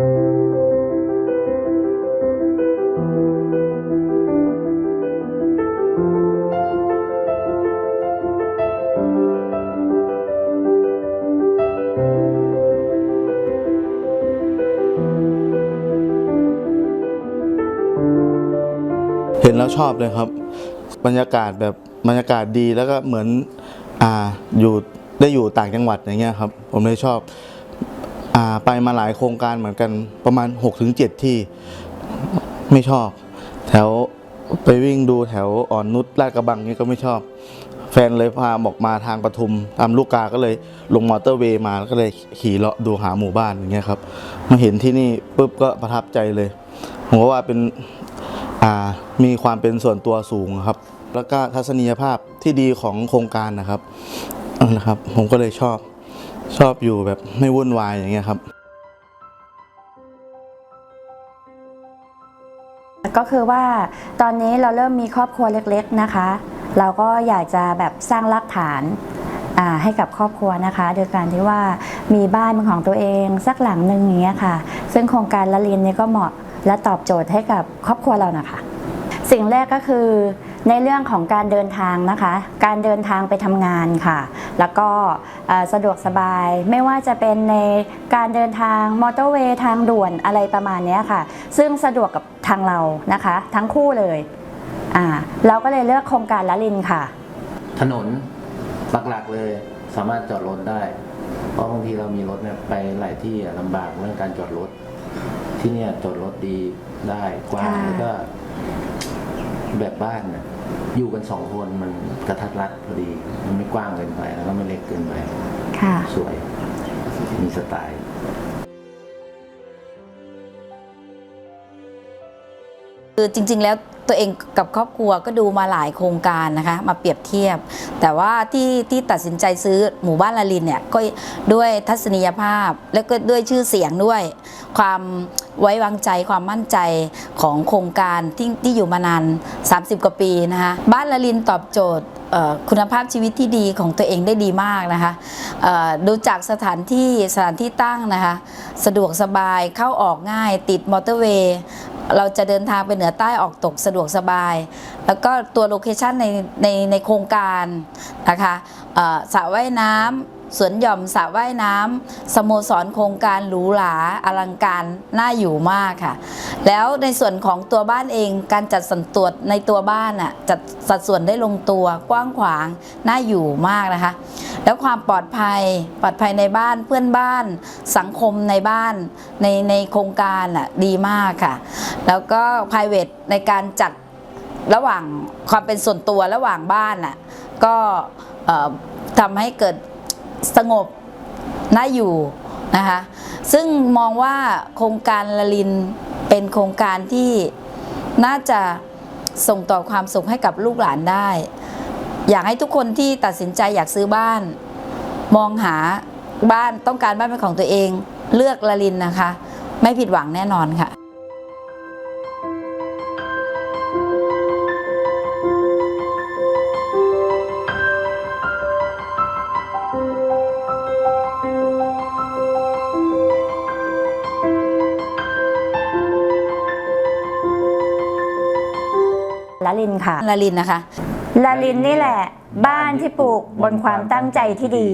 เห็นแล้วชอบเลยครับ บรรยากาศแบบบรรยากาศดีแล้วก็เหมือนอ่าอยู่ได้อยู่ต่างจังหวัดอย่างเงี้ยครับ ผมเลยชอบ ไปมาหลายโครงการเหมือนกันประมาณ 6-7 ที่ไม่ชอบ แถวไปวิ่งดูแถวอ่อนนุชลาดกระบังนี่ก็ไม่ชอบ แฟนเลยพาบอกมาทางปทุมตามลูกกาก็เลยลงมอเตอร์เวย์มาแล้วก็เลยขี่เลาะดูหาหมู่บ้านอย่างเงี้ยครับมาเห็นที่นี่ปุ๊บก็ประทับใจเลยผมว่าเป็นอ่ามีความเป็นส่วนตัวสูงครับ แล้วก็ทัศนียภาพที่ดีของโครงการนะครับนะครับ ผมก็เลยชอบ ชอบอยู่แบบไม่วุ่นวายอย่างเงี้ยครับ ก็คือว่าตอนนี้เราเริ่มมีครอบครัวเล็กๆนะคะ เราก็อยากจะแบบสร้างรากฐานให้กับครอบครัวนะคะ โดยการที่ว่ามีบ้านเป็นของตัวเองสักหลังหนึ่งอย่างเงี้ยค่ะ ซึ่งโครงการละเรียนเนี่ยก็เหมาะและตอบโจทย์ให้กับครอบครัวเรานะคะ สิ่งแรกก็คือ ในเรื่องของการเดินทางนะคะ การเดินทางไปทำงานค่ะ แล้วก็เอ่อสะดวกสบาย ไม่ว่าจะเป็นในการเดินทางมอเตอร์เวย์ทางด่วนอะไรประมาณเนี้ยค่ะ ซึ่งสะดวกกับทางเรานะคะ ทั้งคู่เลยอ่าเราก็เลยเลือกโครงการละลินค่ะ ถนนหลักๆเลยสามารถจอดรถได้ เพราะบางทีเรามีรถเนี่ยไปหลายที่อะลำบากเรื่องการจอดรถ ที่เนี่ยจอดรถดีได้กว้างค่ะแล้วก็ แบบบ้านเนี่ยอยู่กันสองคนมันกระทัดรัดพอดี มันไม่กว้างเกินไปแล้วก็ไม่เล็กเกินไปค่ะ สวย มีสไตล์คือจริง ๆ แล้ว ตัวเองกับครอบครัวก็ดูมาหลายโครงการนะคะ มาเปรียบเทียบ แต่ว่าที่ที่ตัดสินใจซื้อหมู่บ้านละลินเนี่ยก็ด้วยทัศนียภาพ แล้วก็ด้วยชื่อเสียงด้วย ความไว้วางใจความมั่นใจของโครงการที่ที่อยู่มานาน 30 กว่าปีนะคะบ้านละลินตอบโจทย์คุณภาพชีวิตที่ดีของตัวเองได้ดีมากนะคะดูจากสถานที่สถานที่ตั้งนะคะ สะดวกสบายเข้าออกง่ายติดมอเตอร์เวย์ เราจะเดินทางไปเหนือใต้ออกตกสะดวกสบาย แล้วก็ตัวโลเคชันในในในโครงการนะคะสระว่ายน้ำสวนหย่อมสระว่ายน้ำสโมสรโครงการหรูหราอลังการน่าอยู่มากค่ะ แล้วในส่วนของตัวบ้านเองการจัดสันตวดในตัวบ้านอะจัดสัดส่วนได้ลงตัวกว้างขวางน่าอยู่มากนะคะ แล้วความปลอดภัยปลอดภัยในบ้านเพื่อนบ้านสังคมในบ้านในในโครงการอะดีมากค่ะ แล้วก็ p r i v a t ในการจัดระหว่างความเป็นส่วนตัวระหว่างบ้านอะก็ทำให้เกิดสงบน่าอยู่นะคะซึ่งมองว่าโครงการละลินเป็นโครงการที่น่าจะส่งต่อความสุขให้กับลูกหลานได้ อยากให้ทุกคนที่ตัดสินใจอยากซื้อบ้าน มองหาบ้านต้องการบ้านเป็นของตัวเอง เลือกละลินนะคะ ไม่ผิดหวังแน่นอนค่ะละลินค่ะละลินนะคะ ลาลินนี่แหละ บ้านที่ปลูกบนความตั้งใจที่ดี